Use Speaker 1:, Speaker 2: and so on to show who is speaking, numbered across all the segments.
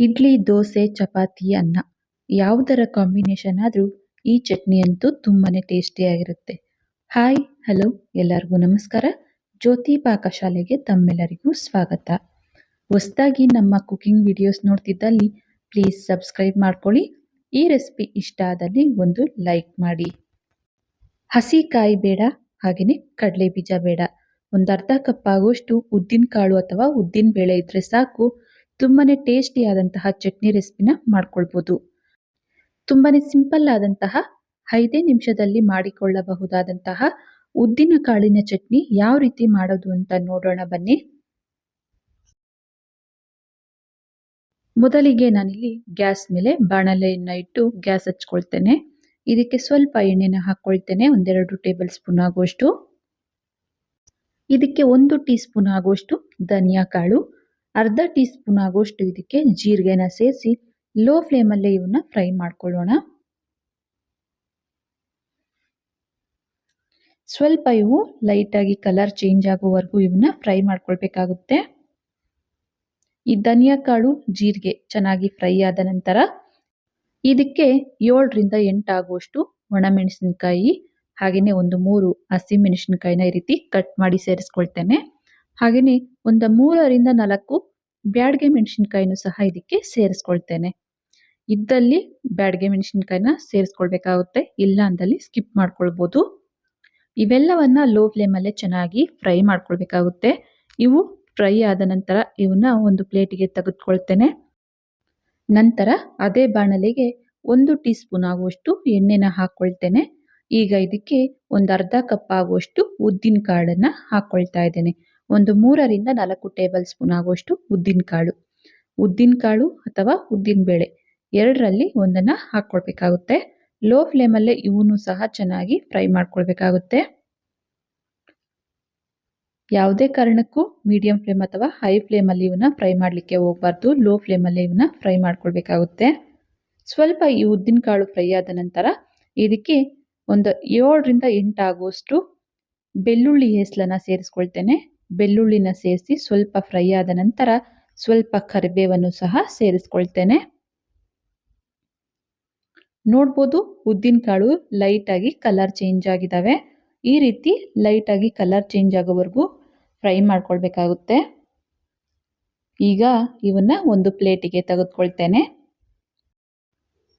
Speaker 1: ಇಡ್ಲಿ, ದೋಸೆ, ಚಪಾತಿ, ಅನ್ನ. ಯಾವುದರ ಕಾಂಬಿನೇಷನ್ ಆದರೂ ಈ ಚಟ್ನಿ ಅಂತೂ ತುಂಬಾ ಟೇಸ್ಟಿಯಾಗಿರುತ್ತೆ ಹಾಯ್ ಹಲೋ ಎಲ್ಲರಿಗೂ ನಮಸ್ಕಾರ. ಜ್ಯೋತಿ ಪಾಕಶಾಲೆಗೆ ತಮ್ಮೆಲ್ಲರಿಗೂ ಸ್ವಾಗತ. ಹೊಸದಾಗಿ ನಮ್ಮ ಕುಕಿಂಗ್ ವಿಡಿಯೋಸ್ ನೋಡ್ತಿದ್ದಲ್ಲಿ ಪ್ಲೀಸ್ ಸಬ್ಸ್ಕ್ರೈಬ್ ಮಾಡ್ಕೊಳ್ಳಿ. ಈ ರೆಸಿಪಿ ಇಷ್ಟ ಆದಲ್ಲಿ ಒಂದು ಲೈಕ್ ಮಾಡಿ. ಹಸಿ ಕಾಯಿ ಬೇಡ ಹಾಗೆಯೇ ಕಡಲೆ ಬೀಜ ಬೇಡ. ಒಂದು ಅರ್ಧ ಕಪ್ ಆಗುವಷ್ಟು ಉದ್ದಿನ ಕಾಳು ಅಥವಾ ಉದ್ದಿನ ಬೇಳೆ ಇದ್ದರೆ ಸಾಕು. ತುಂಬಾನೇ ಟೇಸ್ಟಿಯಾದಂತಹ ಚಟ್ನಿ ರೆಸಿಪಿನ ಮಾಡ್ಕೊಳ್ಬೋದು. ತುಂಬಾ ಸಿಂಪಲ್ ಆದಂತಹ ಐದೇ ನಿಮಿಷದಲ್ಲಿ ಮಾಡಿಕೊಳ್ಳಬಹುದಾದಂತಹ ಉದ್ದಿನ ಕಾಳಿನ ಚಟ್ನಿ ಯಾವ ರೀತಿ ಮಾಡೋದು ಅಂತ ನೋಡೋಣ ಬನ್ನಿ. ಮೊದಲಿಗೆ ನಾನಿಲ್ಲಿ ಗ್ಯಾಸ್ ಮೇಲೆ ಬಾಣಲೆಯನ್ನು ಇಟ್ಟು ಗ್ಯಾಸ್ ಹಚ್ಕೊಳ್ತೇನೆ. ಇದಕ್ಕೆ ಸ್ವಲ್ಪ ಎಣ್ಣೆನ ಹಾಕ್ಕೊಳ್ತೇನೆ ಒಂದೆರಡು ಟೇಬಲ್ ಸ್ಪೂನ್ ಆಗುವಷ್ಟು. ಇದಕ್ಕೆ ಒಂದು ಟೀ ಸ್ಪೂನ್ ಆಗುವಷ್ಟು ಧನಿಯಾ ಕಾಳು ಅರ್ಧ ಟೀ ಸ್ಪೂನ್ ಆಗುವಷ್ಟು ಇದಕ್ಕೆ ಜೀರಿಗೆನ ಸೇರಿಸಿ ಲೋ ಫ್ಲೇಮಲ್ಲೇ ಇವನ್ನ ಫ್ರೈ ಮಾಡ್ಕೊಳ್ಳೋಣ. ಸ್ವಲ್ಪ ಇವು ಲೈಟಾಗಿ ಕಲರ್ ಚೇಂಜ್ ಆಗೋವರೆಗೂ ಇವನ್ನ ಫ್ರೈ ಮಾಡ್ಕೊಳ್ಬೇಕಾಗುತ್ತೆ. ಈ ಧನಿಯಾ ಕಾಳು ಜೀರಿಗೆ ಚೆನ್ನಾಗಿ ಫ್ರೈ ಆದ ನಂತರ ಇದಕ್ಕೆ ಏಳರಿಂದ ಎಂಟಾಗುವಷ್ಟು ಒಣಮೆಣಸಿನಕಾಯಿ ಹಾಗೆಯೇ ಒಂದು ಮೂರು ಹಸಿಮೆಣಸಿನಕಾಯಿನ ಈ ರೀತಿ ಕಟ್ ಮಾಡಿ ಸೇರಿಸ್ಕೊಳ್ತೇನೆ. ಹಾಗೆಯೇ ಒಂದು ಮೂರರಿಂದ ನಾಲ್ಕು ಬ್ಯಾಡ್ಗೆ ಮೆಣಸಿನ್ಕಾಯಿನೂ ಸಹ ಇದಕ್ಕೆ ಸೇರಿಸ್ಕೊಳ್ತೇನೆ. ಇದ್ದಲ್ಲಿ ಬ್ಯಾಡ್ಗೆ ಮೆಣಸಿನ್ಕಾಯಿನ ಸೇರಿಸ್ಕೊಳ್ಬೇಕಾಗುತ್ತೆ, ಇಲ್ಲ ಅಂದಲ್ಲಿ ಸ್ಕಿಪ್ ಮಾಡ್ಕೊಳ್ಬೋದು. ಇವೆಲ್ಲವನ್ನು ಲೋ ಫ್ಲೇಮಲ್ಲೇ ಚೆನ್ನಾಗಿ ಫ್ರೈ ಮಾಡ್ಕೊಳ್ಬೇಕಾಗುತ್ತೆ. ಇವು ಫ್ರೈ ಆದ ನಂತರ ಇವನ್ನ ಒಂದು ಪ್ಲೇಟಿಗೆ ತೆಗೆದುಕೊಳ್ತೇನೆ. ನಂತರ ಅದೇ ಬಾಣಲೆಗೆ ಒಂದು ಟೀ ಸ್ಪೂನ್ ಆಗುವಷ್ಟು ಎಣ್ಣೆನ ಹಾಕ್ಕೊಳ್ತೇನೆ ಈಗ ಇದಕ್ಕೆ ಒಂದು ಅರ್ಧ ಕಪ್ ಆಗುವಷ್ಟು ಉದ್ದಿನ ಕಾಳನ್ನು ಹಾಕ್ಕೊಳ್ತಾ ಇದ್ದೇನೆ. ಒಂದು ಮೂರರಿಂದ ನಾಲ್ಕು ಟೇಬಲ್ ಸ್ಪೂನ್ ಆಗುವಷ್ಟು ಉದ್ದಿನ ಕಾಳು. ಉದ್ದಿನ ಕಾಳು ಅಥವಾ ಉದ್ದಿನ ಬೇಳೆ ಎರಡರಲ್ಲಿ ಒಂದನ್ನು ಹಾಕ್ಕೊಳ್ಬೇಕಾಗುತ್ತೆ. ಲೋ ಫ್ಲೇಮಲ್ಲೇ ಇವನು ಸಹ ಚೆನ್ನಾಗಿ ಫ್ರೈ ಮಾಡ್ಕೊಳ್ಬೇಕಾಗುತ್ತೆ. ಯಾವುದೇ ಕಾರಣಕ್ಕೂ ಮೀಡಿಯಂ ಫ್ಲೇಮ್ ಅಥವಾ ಹೈ ಫ್ಲೇಮಲ್ಲಿ ಇವನ್ನ ಫ್ರೈ ಮಾಡಲಿಕ್ಕೆ ಹೋಗಬಾರ್ದು. ಲೋ ಫ್ಲೇಮಲ್ಲೇ ಇವನ್ನ ಫ್ರೈ ಮಾಡ್ಕೊಳ್ಬೇಕಾಗುತ್ತೆ. ಸ್ವಲ್ಪ ಈ ಉದ್ದಿನ ಕಾಳು ಫ್ರೈ ಆದ ನಂತರ ಇದಕ್ಕೆ ಒಂದು ಏಳರಿಂದ ಎಂಟಾಗುವಷ್ಟು ಬೆಳ್ಳುಳ್ಳಿ ಹೆಸಲನ್ನು ಸೇರಿಸ್ಕೊಳ್ತೇನೆ. ಬೆಳ್ಳುಳ್ಳಿನ ಸೇರಿಸಿ ಸ್ವಲ್ಪ ಫ್ರೈ ಆದ ನಂತರ ಸ್ವಲ್ಪ ಕರಿಬೇವನ್ನು ಸಹ ಸೇರಿಸ್ಕೊಳ್ತೇನೆ. ನೋಡ್ಬೋದು ಉದ್ದಿನಕಾಳು ಲೈಟಾಗಿ ಕಲರ್ ಚೇಂಜ್ ಆಗಿದ್ದಾವೆ ಈ ರೀತಿ ಲೈಟಾಗಿ ಕಲರ್ ಚೇಂಜ್ ಆಗೋವರೆಗೂ ಫ್ರೈ ಮಾಡ್ಕೊಳ್ಬೇಕಾಗುತ್ತೆ. ಈಗ ಇವನ್ನ ಒಂದು ಪ್ಲೇಟಿಗೆ ತೆಗೆದುಕೊಳ್ತೇನೆ.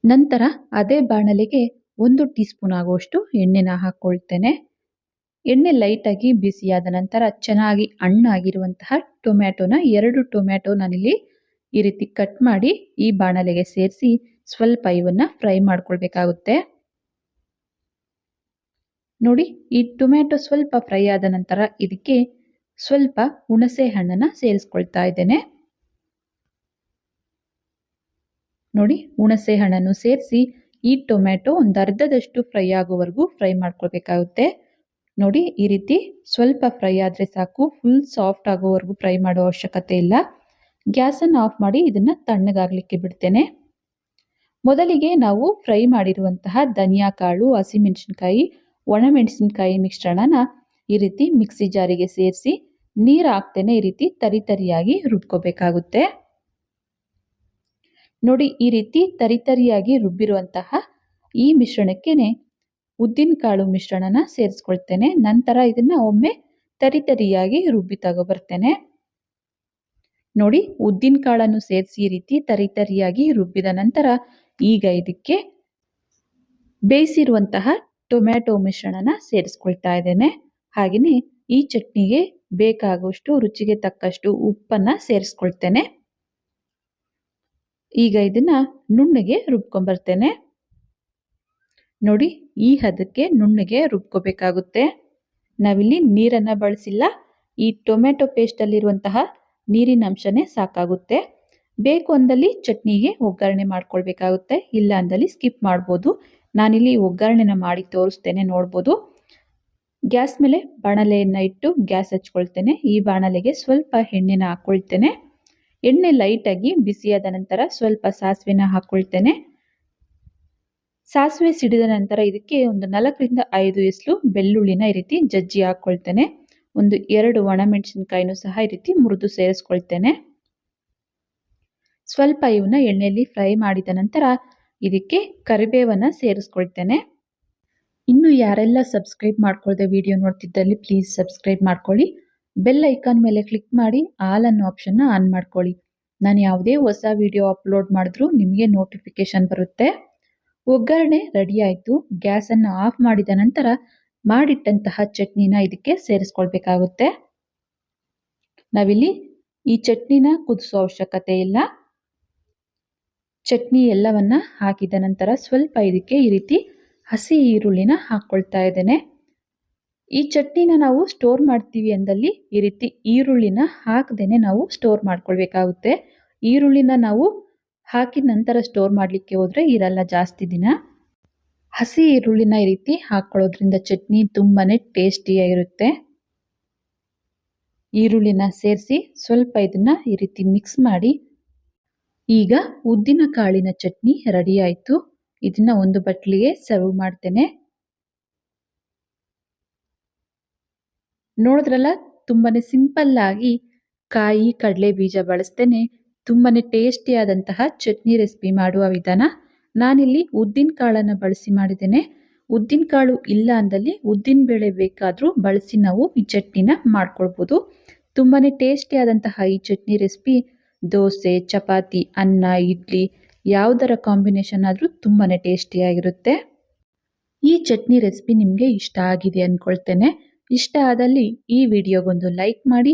Speaker 1: ನಂತರ ಅದೇ ಬಾಣಲೆಗೆ ಒಂದು ಟೀ ಸ್ಪೂನ್ ಆಗುವಷ್ಟು ಎಣ್ಣೆನ ಹಾಕ್ಕೊಳ್ತೇನೆ. ಎಣ್ಣೆ ಲೈಟಾಗಿ ಬಿಸಿಯಾದ ನಂತರ ಚೆನ್ನಾಗಿ ಹಣ್ಣಾಗಿರುವಂತಹ ಟೊಮ್ಯಾಟೋನ, ಎರಡು ಟೊಮ್ಯಾಟೊ ನಾನಿಲ್ಲಿ ಈ ರೀತಿ ಕಟ್ ಮಾಡಿ ಈ ಬಾಣಲೆಗೆ ಸೇರಿಸಿ ಸ್ವಲ್ಪ ಇವನ್ನು ಫ್ರೈ ಮಾಡ್ಕೊಳ್ಬೇಕಾಗುತ್ತೆ. ನೋಡಿ, ಈ ಟೊಮ್ಯಾಟೊ ಸ್ವಲ್ಪ ಫ್ರೈ ಆದ ನಂತರ ಇದಕ್ಕೆ ಸ್ವಲ್ಪ ಹುಣಸೆ ಹಣ್ಣನ್ನು ಸೇರಿಸ್ಕೊಳ್ತಾ ಇದ್ದೇನೆ. ನೋಡಿ, ಹುಣಸೆ ಹಣ್ಣನ್ನು ಸೇರಿಸಿ ಈ ಟೊಮ್ಯಾಟೊ ಒಂದು ಅರ್ಧದಷ್ಟು ಫ್ರೈ ಆಗೋವರೆಗೂ ಫ್ರೈ ಮಾಡ್ಕೊಳ್ಬೇಕಾಗುತ್ತೆ. ನೋಡಿ, ಈ ರೀತಿ ಸ್ವಲ್ಪ ಫ್ರೈ ಆದರೆ ಸಾಕು. ಫುಲ್ ಸಾಫ್ಟ್ ಆಗೋವರೆಗೂ ಫ್ರೈ ಮಾಡೋ ಅವಶ್ಯಕತೆ ಇಲ್ಲ. ಗ್ಯಾಸನ್ನು ಆಫ್ ಮಾಡಿ ಇದನ್ನು ತಣ್ಣಗಾಗಲಿಕ್ಕೆ ಬಿಡ್ತೇನೆ. ಮೊದಲಿಗೆ ನಾವು ಫ್ರೈ ಮಾಡಿರುವಂತಹ ಧನಿಯಾ ಕಾಳು ಹಸಿಮೆಣಸಿನ್ಕಾಯಿ, ಒಣಮೆಣಸಿನ್ಕಾಯಿ ಮಿಶ್ರಣನ ಈ ರೀತಿ ಮಿಕ್ಸಿ ಜಾರಿಗೆ ಸೇರಿಸಿ ನೀರು ಹಾಕ್ತೇನೆ. ಈ ರೀತಿ ತರಿತರಿಯಾಗಿ ರುಬ್ಕೋಬೇಕಾಗುತ್ತೆ. ನೋಡಿ, ಈ ರೀತಿ ತರಿತರಿಯಾಗಿ ರುಬ್ಬಿರುವಂತಹ ಈ ಮಿಶ್ರಣಕ್ಕೇನೆ ಉದ್ದಿನ ಕಾಳು ಮಿಶ್ರಣನ ಸೇರಿಸ್ಕೊಳ್ತೇನೆ. ನಂತರ ಇದನ್ನ ಒಮ್ಮೆ ತರಿ ತರಿಯಾಗಿ ರುಬ್ಬಿ ತಗೊಬರ್ತೇನೆ. ನೋಡಿ, ಉದ್ದಿನ ಕಾಳನ್ನು ಸೇರಿಸಿ ಈ ರೀತಿ ತರಿ ತರಿಯಾಗಿ ರುಬ್ಬಿದ ನಂತರ ಈಗ ಇದಕ್ಕೆ ಬೇಯಿಸಿರುವಂತಹ ಟೊಮ್ಯಾಟೊ ಮಿಶ್ರಣನ ಸೇರಿಸ್ಕೊಳ್ತಾ ಇದ್ದೇನೆ. ಹಾಗೆಯೇ ಈ ಚಟ್ನಿಗೆ ಬೇಕಾಗುವಷ್ಟು ರುಚಿಗೆ ತಕ್ಕಷ್ಟು ಉಪ್ಪನ್ನ ಸೇರಿಸ್ಕೊಳ್ತೇನೆ. ಈಗ ಇದನ್ನ ನುಣ್ಣಗೆ ರುಬ್ಕೊಂಬರ್ತೇನೆ. ನೋಡಿ, ಈ ಹದಕ್ಕೆ ನುಣ್ಣಗೆ ರುಬ್ಕೋಬೇಕಾಗುತ್ತೆ. ನಾವಿಲ್ಲಿ ನೀರನ್ನು ಬಳಸಿಲ್ಲ. ಈ ಟೊಮೆಟೊ ಪೇಸ್ಟಲ್ಲಿರುವಂತಹ ನೀರಿನ ಅಂಶನೇ ಸಾಕಾಗುತ್ತೆ. ಬೇಕು ಅಂದಲ್ಲಿ ಚಟ್ನಿಗೆ ಒಗ್ಗರಣೆ ಮಾಡ್ಕೊಳ್ಬೇಕಾಗುತ್ತೆ. ಇಲ್ಲ ಅಂದಲ್ಲಿ ಸ್ಕಿಪ್ ಮಾಡ್ಬೋದು. ನಾನಿಲ್ಲಿ ಒಗ್ಗರಣೆನ ಮಾಡಿ ತೋರಿಸ್ತೇನೆ, ನೋಡ್ಬೋದು. ಗ್ಯಾಸ್ ಮೇಲೆ ಬಾಣಲೆಯನ್ನು ಇಟ್ಟು ಗ್ಯಾಸ್ ಹಚ್ಕೊಳ್ತೇನೆ. ಈ ಬಾಣಲೆಗೆ ಸ್ವಲ್ಪ ಎಣ್ಣೆನ ಹಾಕ್ಕೊಳ್ತೇನೆ ಎಣ್ಣೆ ಲೈಟಾಗಿ ಬಿಸಿಯಾದ ನಂತರ ಸ್ವಲ್ಪ ಸಾಸಿವೆನ ಹಾಕ್ಕೊಳ್ತೇನೆ ಸಾಸಿವೆ ಸಿಡಿದ ನಂತರ ಇದಕ್ಕೆ ಒಂದು ನಾಲ್ಕರಿಂದ ಐದು ಎಸ್ಲು ಬೆಳ್ಳುಳ್ಳಿನ ಈ ರೀತಿ ಜಜ್ಜಿ ಹಾಕ್ಕೊಳ್ತೇನೆ ಒಂದು ಎರಡು ಒಣಮೆಣಸಿನ್ಕಾಯಿನೂ ಸಹ ಈ ರೀತಿ ಮುರಿದು ಸೇರಿಸ್ಕೊಳ್ತೇನೆ. ಸ್ವಲ್ಪ ಇವನ್ನ ಎಣ್ಣೆಯಲ್ಲಿ ಫ್ರೈ ಮಾಡಿದ ನಂತರ ಇದಕ್ಕೆ ಕರಿಬೇವನ್ನು ಸೇರಿಸ್ಕೊಳ್ತೇನೆ. ಇನ್ನು ಯಾರೆಲ್ಲ ಸಬ್ಸ್ಕ್ರೈಬ್ ಮಾಡ್ಕೊಳ್ಳದೆ ವಿಡಿಯೋ ನೋಡ್ತಿದ್ದಲ್ಲಿ ಪ್ಲೀಸ್ ಸಬ್ಸ್ಕ್ರೈಬ್ ಮಾಡ್ಕೊಳ್ಳಿ. ಬೆಲ್ ಐಕಾನ್ ಮೇಲೆ ಕ್ಲಿಕ್ ಮಾಡಿ ಆಲ್ ಅನ್ನೋ ಆಪ್ಷನ್ನ ಆನ್ ಮಾಡ್ಕೊಳ್ಳಿ. ನಾನು ಯಾವುದೇ ಹೊಸ ವಿಡಿಯೋ ಅಪ್ಲೋಡ್ ಮಾಡಿದ್ರೂ ನಿಮಗೆ ನೋಟಿಫಿಕೇಶನ್ ಬರುತ್ತೆ. ಒಗ್ಗರಣೆ ರೆಡಿ ಆಯಿತು ಗ್ಯಾಸನ್ನು ಆಫ್ ಮಾಡಿದ ನಂತರ ಮಾಡಿಟ್ಟಂತಹ ಚಟ್ನಿನ ಇದಕ್ಕೆ ಸೇರಿಸ್ಕೊಳ್ಬೇಕಾಗುತ್ತೆ. ನಾವಿಲ್ಲಿ ಈ ಚಟ್ನಿನ ಕುದಿಸೋ ಅವಶ್ಯಕತೆ ಇಲ್ಲ. ಚಟ್ನಿ ಎಲ್ಲವನ್ನ ಹಾಕಿದ ನಂತರ ಸ್ವಲ್ಪ ಇದಕ್ಕೆ ಈ ರೀತಿ ಹಸಿ ಈರುಳ್ಳಿನ ಹಾಕ್ಕೊಳ್ತಾ ಇದ್ದೇನೆ. ಈ ಚಟ್ನಿನ ನಾವು ಸ್ಟೋರ್ ಮಾಡ್ತೀವಿ ಅಂದಲ್ಲಿ ಈ ರೀತಿ ಈರುಳ್ಳಿನ ಹಾಕದೇನೆ ನಾವು ಸ್ಟೋರ್ ಮಾಡ್ಕೊಳ್ಬೇಕಾಗುತ್ತೆ. ಈರುಳ್ಳಿನ ನಾವು ಹಾಕಿದ ನಂತರ ಸ್ಟೋರ್ ಮಾಡಲಿಕ್ಕೆ ಹೋದರೆ ಇರಲ್ಲ ಜಾಸ್ತಿ ದಿನ. ಹಸಿ ಈರುಳ್ಳಿನ ಈ ರೀತಿ ಹಾಕ್ಕೊಳ್ಳೋದ್ರಿಂದ ಚಟ್ನಿ ತುಂಬಾ ಟೇಸ್ಟಿಯಾಗಿರುತ್ತೆ ಈರುಳ್ಳಿನ ಸೇರಿಸಿ ಸ್ವಲ್ಪ ಇದನ್ನು ಈ ರೀತಿ ಮಿಕ್ಸ್ ಮಾಡಿ. ಈಗ ಉದ್ದಿನ ಕಾಳಿನ ಚಟ್ನಿ ರೆಡಿ ಆಯಿತು. ಇದನ್ನು ಒಂದು ಬಟ್ಲಿಗೆ ಸರ್ವ್ ಮಾಡ್ತೇನೆ. ನೋಡಿದ್ರಲ್ಲ ತುಂಬಾ ಸಿಂಪಲ್ಲಾಗಿ ಕಾಯಿ, ಕಡಲೆ ಬೀಜ ಬಳಸ್ತೇನೆ. ತುಂಬಾನೇ ಟೇಸ್ಟಿಯಾದಂತಹ ಚಟ್ನಿ ರೆಸಿಪಿ ಮಾಡುವ ವಿಧಾನ. ನಾನಿಲ್ಲಿ ಉದ್ದಿನ ಕಾಳನ್ನು ಬಳಸಿ ಮಾಡಿದ್ದೇನೆ. ಉದ್ದಿನ ಕಾಳು ಇಲ್ಲ ಅಂದಲ್ಲಿ ಉದ್ದಿನ ಬೇಳೆ ಬೇಕಾದರೂ ಬಳಸಿ ನಾವು ಈ ಚಟ್ನಿನ ಮಾಡ್ಕೊಳ್ಬೋದು. ತುಂಬಾ ಟೇಸ್ಟಿಯಾದಂತಹ ಈ ಚಟ್ನಿ ರೆಸಿಪಿ ದೋಸೆ, ಚಪಾತಿ, ಅನ್ನ, ಇಡ್ಲಿ ಯಾವುದರ ಕಾಂಬಿನೇಷನ್ ಆದರೂ ತುಂಬಾ ಟೇಸ್ಟಿಯಾಗಿರುತ್ತೆ ಈ ಚಟ್ನಿ ರೆಸಿಪಿ ನಿಮಗೆ ಇಷ್ಟ ಆಗಿದೆ ಅಂದ್ಕೊಳ್ತೇನೆ ಇಷ್ಟ ಆದಲ್ಲಿ ಈ ವಿಡಿಯೋಗೊಂದು ಲೈಕ್ ಮಾಡಿ.